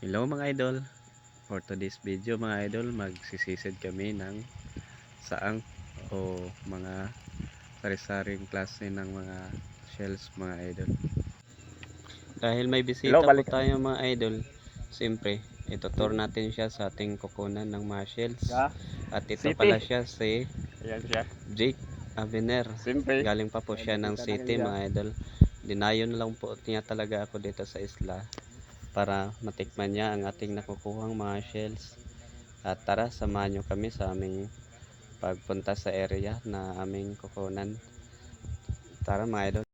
Hello mga idol For today's video mga idol Magsisisid kami ng Saang o mga Sari-saring klase ng mga Shells mga idol Dahil may bisita Hello, po tayo mga idol Siyempre Itutur natin siya sa ating kukunan ng mga shells Yeah. At ito City. pala siya si Ayan siya. Jake Avener Siyempre. Galing pa po siya ng Nakita na city mga idol. Dinayon lang po niya talaga ako dito sa isla para matikman niya ang ating nakukuhang mga shells. At tara, samahan niyo kami sa aming pagpunta sa area na aming kukunan. Tara mga idol.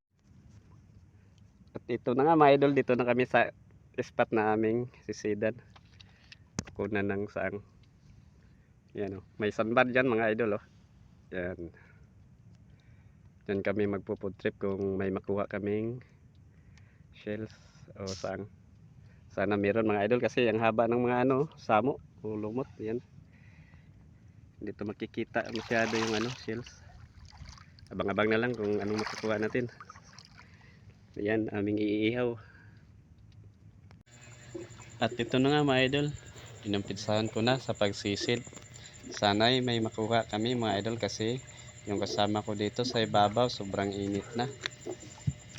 At ito na nga mga idol, dito na kami sa spot na aming sisidan. Kukunan ng saang. Yan o. May sandbar dyan mga idol o. Yan. Diyan kami magpo-food trip kung may makuha kaming shells o saang. Sana meron mga idol kasi ang haba ng mga ano, samo o lumot. Yan. Dito makikita masyado yung ano, shells. Abang-abang na lang kung anong makukuha natin. Yan, aming iihaw. At ito na nga mga idol. Inumpisahan ko na sa pagsisid. Sana'y may makuha kami mga idol kasi yung kasama ko dito sa ibabaw sobrang init na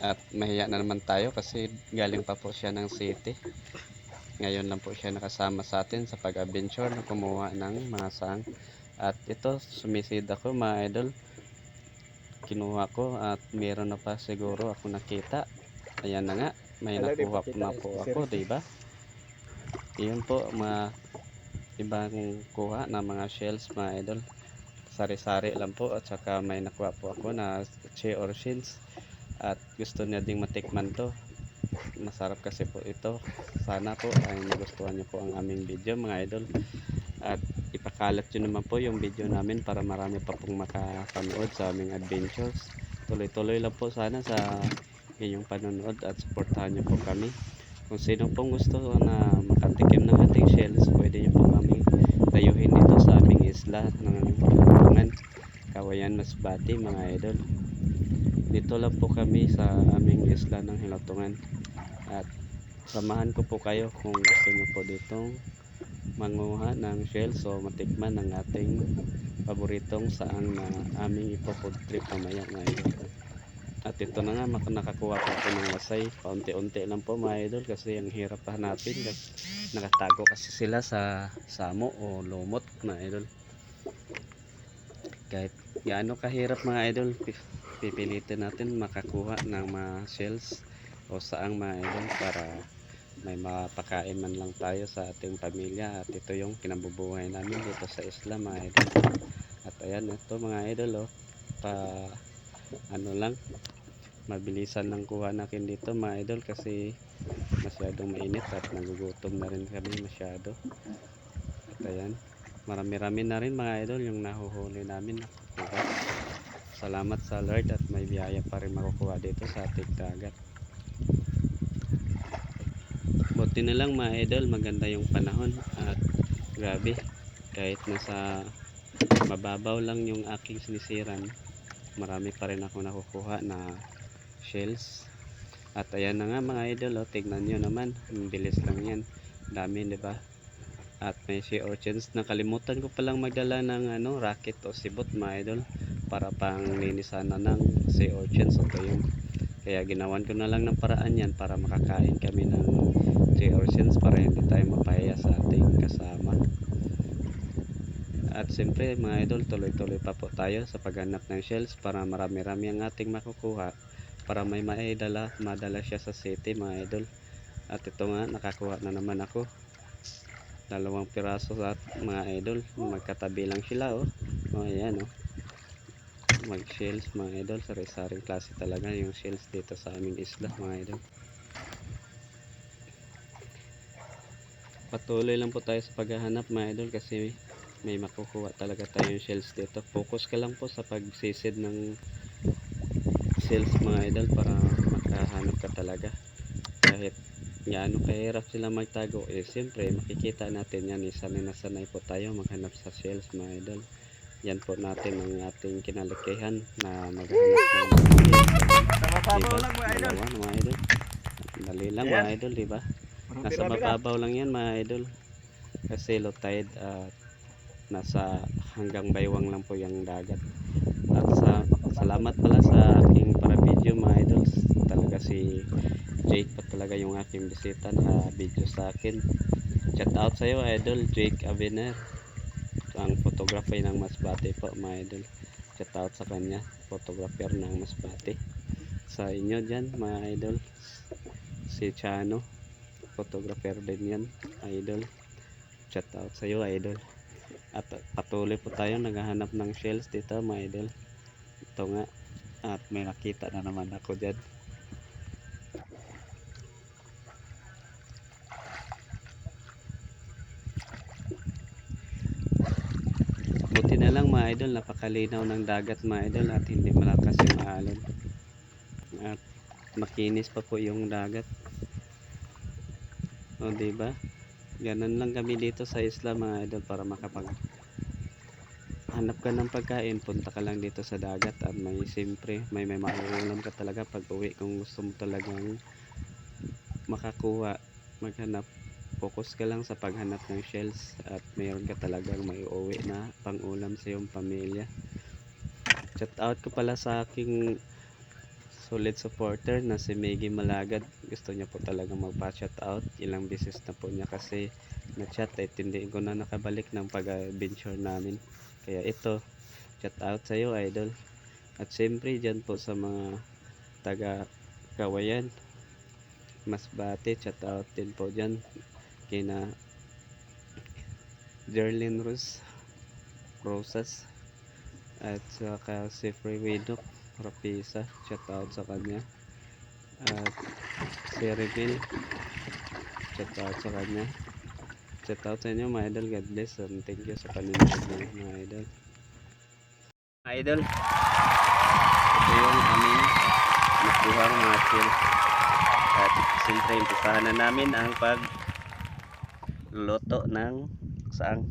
at mahiya na naman tayo kasi galing pa po siya ng city. Ngayon lang po siya nakasama sa atin sa pag-adventure na kumuha ng mga sang. At ito sumisid ako mga idol. Kinuha ko at meron na pa siguro ako nakita. Ayan na nga may Wala, di nakuha kita. na po ako diba yun po mga ibang kuha na mga shells mga idol. Sari-sari lang po at saka may nakuha po ako na che or shins at gusto niya ding matikman to. Masarap kasi po ito. Sana po ay nagustuhan niyo po ang aming video mga idol. At ipakalat nyo naman po yung video namin para marami pa pong makapanood sa aming adventures. Tuloy-tuloy lang po sana sa inyong panonood at supportahan niyo po kami. Kung sino pong gusto na makatikim ng ating shells pwede niyo po kami dayuhin dito sa aming isla ng Tulungan Kawayan Masbati mga idol dito lang po kami sa aming isla ng Hilatungan. At samahan ko po kayo kung gusto niyo po ditong manguha ng shells o matikman ng ating paboritong saang na aming ipo-food trip mamaya mga idol at ito na nga nakakuha po ako ng wasay. Paunti-unti lang po mga idol kasi ang hirap hanapin. Nakatago kasi sila sa samo o lumot mga idol. Kahit gaano kahirap mga idol pipilitin natin makakuha ng mga shells o saang mga idol para may mapakain man lang tayo sa ating pamilya. At ito yung kinabubuhay namin dito sa isla mga idol. At ayan ito mga idol oh, pa ano lang mabilisan lang kuha natin dito mga idol kasi masyadong mainit at nagugutom na rin kami masyado. At ayan marami-rami na rin mga idol yung nahuhuli namin nakukuha salamat sa Lord at may biyaya pa rin makukuha dito sa ating dagat. Buti na lang mga idol maganda yung panahon at grabe kahit nasa mababaw lang yung aking sinisiran marami pa rin ako nakukuha na shells. At ayan na nga mga idol oh, tignan nyo naman ang bilis lang yan. Dami ba at may sea urchins nakalimutan ko palang magdala ng ano racket o sibot mga idol para pang linisan ng sea urchins ito yung kaya ginawan ko na lang ng paraan yan para makakain kami ng sea urchins para hindi tayo mapahiya sa ating kasama. At siyempre mga idol tuloy-tuloy pa po tayo sa paghanap ng shells para marami-rami ang ating makukuha para may maidala madala siya sa city mga idol. At ito nga nakakuha na naman ako dalawang piraso at mga idol. Magkatabi lang sila oh. Oh ayan oh. Mag shells mga idol. Sari-saring klase talaga yung shells dito sa aming isla mga idol. Patuloy lang po tayo sa paghahanap mga idol kasi may makukuha talaga tayong shells dito. Focus ka lang po sa pagsisid ng shells mga idol para makahanap ka talaga. Kahit gaano kahirap sila magtago eh siyempre makikita natin yan eh sanay na sanay po tayo maghanap sa shells mga idol yan po natin ang ating kinalakihan na maghanap ng diba? mga idol. Dalawa, mga idol dali lang mga idol diba Nasa mababaw lang yan mga idol. Kasi low tide at nasa hanggang baywang lang po yung dagat. At sa, salamat pala sa aking para video mga idols. Talaga si Jake pa talaga yung aking bisita na video sa akin. Shout out sa iyo idol Jake Avener. Ang photographer ng Masbate po mga idol. Shout out sa kanya, photographer ng Masbate. Sa inyo dyan mga idol. Si Chano, photographer din yan, idol. Shout out sa iyo idol. At patuloy po tayo naghahanap ng shells dito mga idol. Ito nga. At may nakita na naman ako dyan. Buti na lang mga idol, napakalinaw ng dagat mga idol at hindi malakas yung alon. At makinis pa po yung dagat. O di ba? Ganun lang kami dito sa isla mga idol para makapag hanap ka ng pagkain, punta ka lang dito sa dagat at may siyempre may may mauulam ka talaga pag uwi kung gusto mo talagang makakuha, maghanap focus ka lang sa paghanap ng shells at mayroon ka talagang may uwi na pangulam sa iyong pamilya. Shout out ko pala sa aking solid supporter na si Maggie Malagad. Gusto niya po talaga magpa-shout out. Ilang beses na po niya kasi na-chat at hindi ko na nakabalik ng pag-adventure namin. Kaya ito, shout out sa iyo idol. At siyempre dyan po sa mga taga Kawayan, Masbate, shout out din po dyan kina Jerlyn Rose Rosas at saka si Free Widok Rapisa shout out sa kanya. At si Reveal shout out sa kanya. Shout out sa inyo mga idol. God bless and thank you sa panonood ng mga idol. Mga idol. Ito yung aming nakuhang mga chill at siyempre impisahan na namin ang pag luto ng saang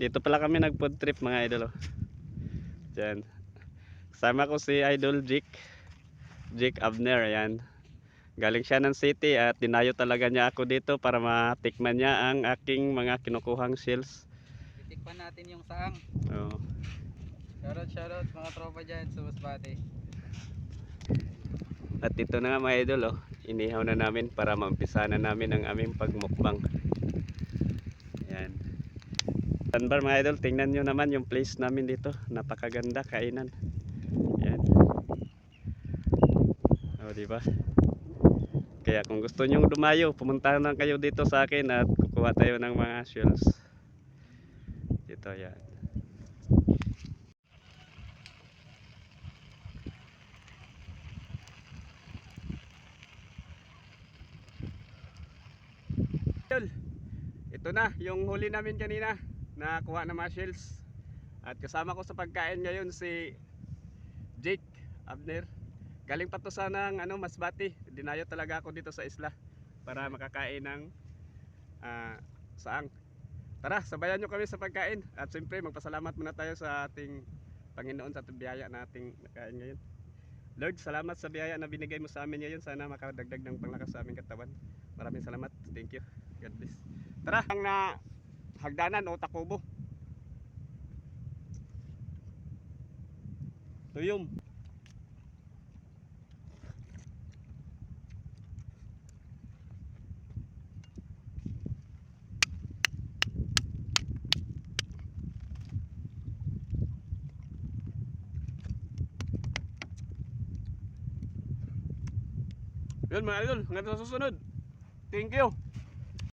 dito pala kami nag food trip mga idol oh. Diyan. Kasama ko si Idol Jake. Jake Abner, ayan. Galing siya ng city at dinayo talaga niya ako dito para matikman niya ang aking mga kinukuhang shells. Titikpan natin yung saang. Oh. Shoutout, shoutout mga tropa dyan sa Masbate. At ito na nga mga idol, oh. Inihaw na namin para maumpisa na namin ang aming pagmukbang. Ayan. Tanbar mga idol, tingnan nyo naman yung place namin dito. Napakaganda kainan. Ayan. O, di ba? Kaya kung gusto nyo dumayo, pumunta na kayo dito sa akin at kukuha tayo ng mga shells. Dito, yan. Idol, ito na yung huli namin kanina nakuha ng mga shells at kasama ko sa pagkain ngayon si Jake Abner galing pa to sana ng ano, Masbati dinayo talaga ako dito sa isla para makakain ng ah, saang tara sabayan nyo kami sa pagkain at siyempre magpasalamat muna tayo sa ating Panginoon sa biyaya na ating nakain ngayon Lord, salamat sa biyaya na binigay mo sa amin ngayon. Sana makadagdag ng panglakas sa aming katawan. Maraming salamat. Thank you. God bless. Tara, ang na hagdanan o takubo. Tuyom. Yun mga idol, hanggang sa susunod. Thank you.